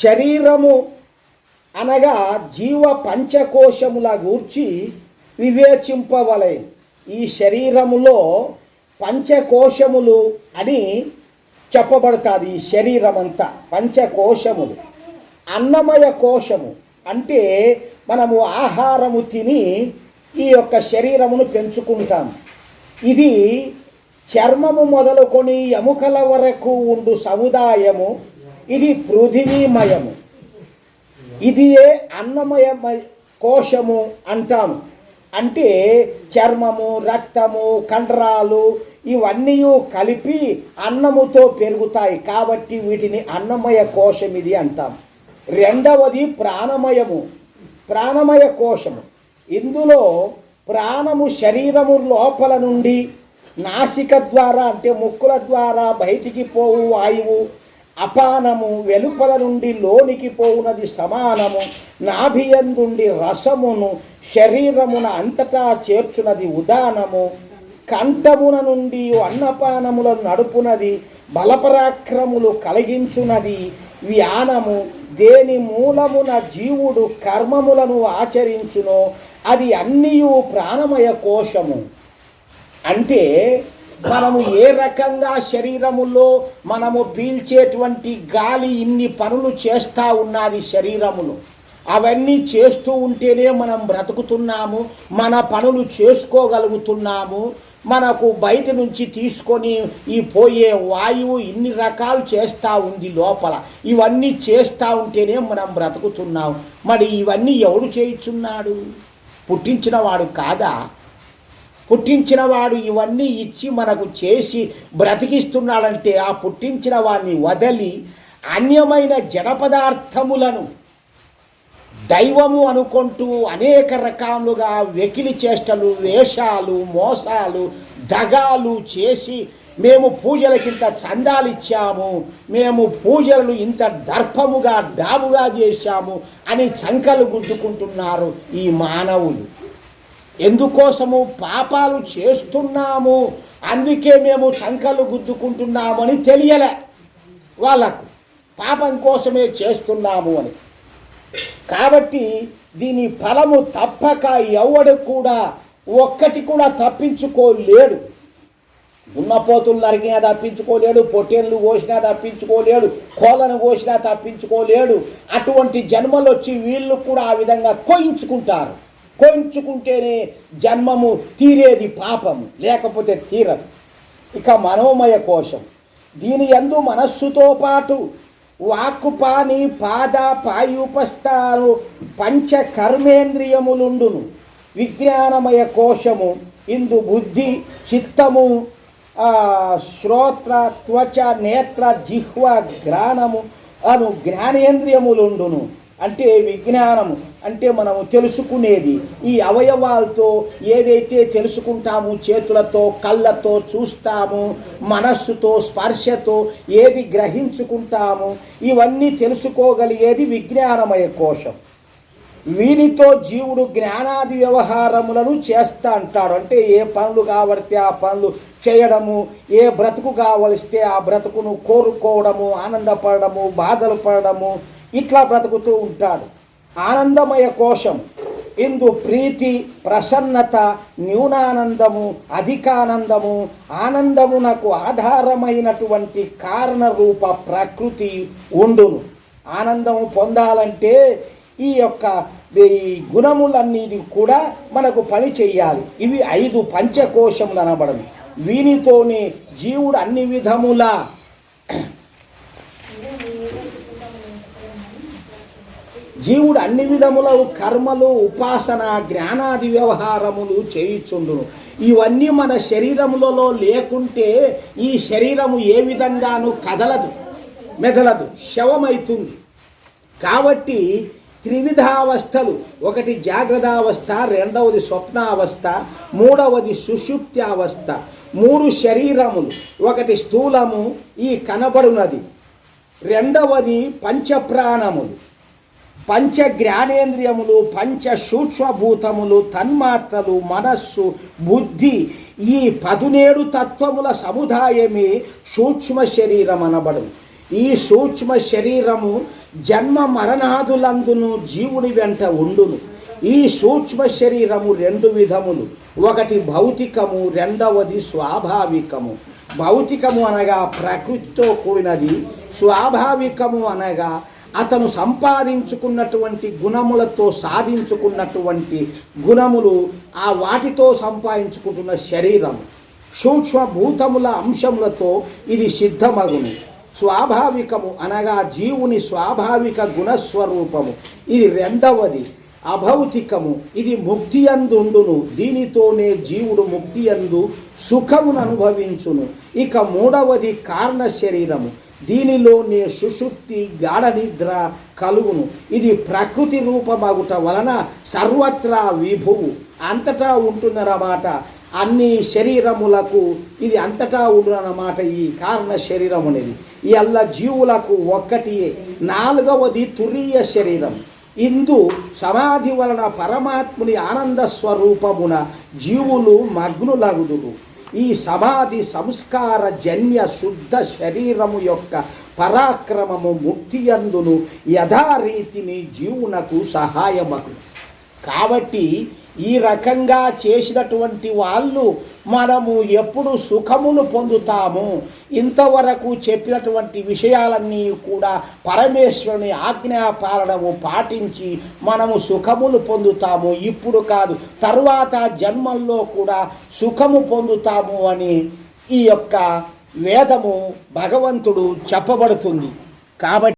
శరీరము అనగా జీవ పంచకోశముల గూర్చి వివేచింపవలే ఈ శరీరములో పంచకోశములు అని చెప్పబడుతుంది ఈ శరీరం అంతా పంచకోశములు. అన్నమయ కోశము. అంటే మనము ఆహారము తిని ఈ యొక్క శరీరమును పెంచుకుంటాం. ఇది చర్మము మొదలుకొని ఎముకల వరకు ఉండు సముదాయము ఇది పృథివీమయము. ఇది అన్నమయ కోశము అంటాము. అంటే చర్మము రక్తము కండరాలు ఇవన్నీ కలిపి అన్నముతో పెరుగుతాయి. కాబట్టి వీటిని అన్నమయ కోశం ఇది అంటాం రెండవది ప్రాణమయము. ప్రాణమయ కోశము. ఇందులో ప్రాణము శరీరము లోపల నుండి నాసిక ద్వారా అంటే ముక్కుల ద్వారా బయటికి పోవు వాయువు అపానము వెలుపల నుండి లోనికి పోవునది సమానము. నాభియందుండి రసమును శరీరమున అంతటా చేర్చునది ఉదానము. కంఠమున నుండి అన్నపానములను నడుపునది బలపరాక్రములు కలిగించునది వ్యానము. దేని మూలమున జీవుడు కర్మములను ఆచరించునో అది అన్నీయు ప్రాణమయ కోశము. అంటే మనము ఏ రకంగా శరీరములో మనము పీల్చేటువంటి గాలి ఇన్ని పనులు చేస్తూ ఉన్నది శరీరములు అవన్నీ చేస్తూ ఉంటేనే మనం బ్రతుకుతున్నాము మన పనులు చేసుకోగలుగుతున్నాము మనకు బయట నుంచి తీసుకొని ఈ పోయే వాయువు ఇన్ని రకాలు చేస్తూ ఉంది లోపల. ఇవన్నీ చేస్తూ ఉంటేనే మనం బ్రతుకుతున్నాము మరి ఇవన్నీ ఎవడు చేయుచున్నాడు? పుట్టించిన వాడు కాదా? పుట్టించిన వాడు ఇవన్నీ ఇచ్చి మనకు చేసి బ్రతికిస్తున్నాడంటే ఆ పుట్టించిన వాడిని వదలి అన్యమైన జనపదార్థములను దైవము అనుకుంటూ అనేక రకాలుగా వెకిలి చేష్టలు వేషాలు మోసాలు దగాలు చేసి మేము పూజలకి ఇంత చందాలు ఇచ్చాము మేము పూజలను ఇంత దర్పముగా డాబుగా చేశాము అని చంకలు గుద్దుకుంటున్నారు ఈ మానవులు. ఎందుకోసము పాపాలు చేస్తున్నాము? అందుకే మేము చంకలు గుద్దుకుంటున్నామని తెలియలే వాళ్ళకు. పాపం కోసమే చేస్తున్నాము అని. కాబట్టి దీని ఫలము తప్పక ఎవడు కూడా ఒక్కటి కూడా తప్పించుకోలేడు. దున్నపోతులు నరికినా తప్పించుకోలేడు పొట్టేళ్ళు కోసినా తప్పించుకోలేడు కోలను కోసినా తప్పించుకోలేడు. అటువంటి జన్మలు వచ్చి వీళ్ళు కూడా ఆ విధంగా కోయించుకుంటారు. కొంచుకుంటేనే జన్మము తీరేది పాపము లేకపోతే తీరదు. ఇక మనోమయ కోశం. దీని యందు మనస్సుతో పాటు వాక్కు పాని పాద పాయుపస్థాను పంచ కర్మేంద్రియములుండును విజ్ఞానమయ కోశము ఇందు బుద్ధి చిత్తము శ్రోత్ర త్వచ నేత్ర జిహ్వ ఘ్రాణము అను జ్ఞానేంద్రియములుండును. అంటే విజ్ఞానము అంటే మనము తెలుసుకునేది. ఈ అవయవాలతో ఏదైతే తెలుసుకుంటాము చేతులతో కళ్ళతో చూస్తాము మనస్సుతో స్పర్శతో ఏది గ్రహించుకుంటాము ఇవన్నీ తెలుసుకోగలిగేది విజ్ఞానమయ కోశం. వీనితో జీవుడు జ్ఞానాది వ్యవహారములను చేస్తా అంటాడు. అంటే ఏ పనులు కావడితే ఆ పనులు చేయడము ఏ బ్రతుకు కావలిస్తే ఆ బ్రతుకును కోరుకోవడము ఆనందపడము బాధలు పడడము ఇట్లా బ్రతుకుతూ ఉంటాడు. ఆనందమయ కోశం. ఇందు ప్రీతి ప్రసన్నత న్యూనానందము అధికానందము ఆనందమునకు ఆధారమైనటువంటి కారణ రూప ప్రకృతి ఉండును. ఆనందము పొందాలంటే ఈ యొక్క ఈ గుణములన్నీ కూడా మనకు పని చేయాలి ఇవి ఐదు పంచకోశములు అనబడను. వీనితోనే జీవుడు అన్ని విధముల జీవుడు అన్ని విధముల కర్మలు ఉపాసన జ్ఞానాది వ్యవహారములు చేయుచుండును. ఇవన్నీ మన శరీరములలో లేకుంటే ఈ శరీరము ఏ విధంగానూ కదలదు మెదలదు శవమైతుంది. కాబట్టి త్రివిధావస్థలు ఒకటి జాగ్రత్తావస్థ రెండవది స్వప్నావస్థ మూడవది సుషుప్త్యావస్థ. అవస్థ మూడు శరీరములు ఒకటి స్థూలము ఈ కనబడునది. రెండవది పంచప్రాణములు. పంచ జ్ఞానేంద్రియములు పంచ సూక్ష్మభూతములు తన్మాత్రలు మనస్సు బుద్ధి ఈ పదునేడు తత్వముల సముదాయమే సూక్ష్మ శరీరం అనబడు ఈ సూక్ష్మ శరీరము జన్మ మరణాదులందును జీవుని వెంట ఉండును. ఈ సూక్ష్మ శరీరము రెండు విధములు. ఒకటి భౌతికము రెండవది స్వాభావికము. భౌతికము అనగా ప్రకృతితో కూడినది స్వాభావికము అనగా అతను సంపాదించుకున్నటువంటి గుణములతో సాధించుకున్నటువంటి గుణములు ఆ వాటితో సంపాదించుకుంటున్న శరీరం సూక్ష్మభూతముల అంశములతో ఇది సిద్ధమగును. స్వాభావికము అనగా జీవుని స్వాభావిక గుణస్వరూపము. ఇది రెండవది. అభౌతికము ఇది ముక్తి అందుండును దీనితోనే జీవుడు ముక్తి అందు సుఖమును అనుభవించును ఇక మూడవది కారణ శరీరము. దీనిలోనే సుషుప్తి గాఢ నిద్ర కలుగును. ఇది ప్రకృతి రూపమగుట వలన సర్వత్రా విభువు. అంతటా ఉంటుందన్నమాట అన్ని శరీరములకు ఇది అంతటా ఉండనమాట ఈ కారణ శరీరం అనేది ఈ అల్ల జీవులకు ఒక్కటియే నాలుగవది తురీయ శరీరం. ఇందు సమాధి వలన పరమాత్ముని ఆనంద స్వరూపమున జీవులు మగ్నులగుదురు. ఈ సమాధి సంస్కార జన్య శుద్ధ శరీరము యొక్క పరాక్రమము ముక్తి అందును యథారీతిని జీవునకు సహాయమగు. కాబట్టి ఈ రకంగా చేసినటువంటి వాళ్ళు మనము ఎప్పుడు సుఖమును పొందుతాము. ఇంతవరకు చెప్పినటువంటి విషయాలన్నీ కూడా పరమేశ్వరుని ఆజ్ఞాపాలనము పాటించి మనము సుఖములు పొందుతాము. ఇప్పుడు కాదు తరువాత జన్మల్లో కూడా సుఖము పొందుతాము అని ఈ యొక్క వేదము భగవంతుడు చెప్పబడుతుంది. కాబట్టి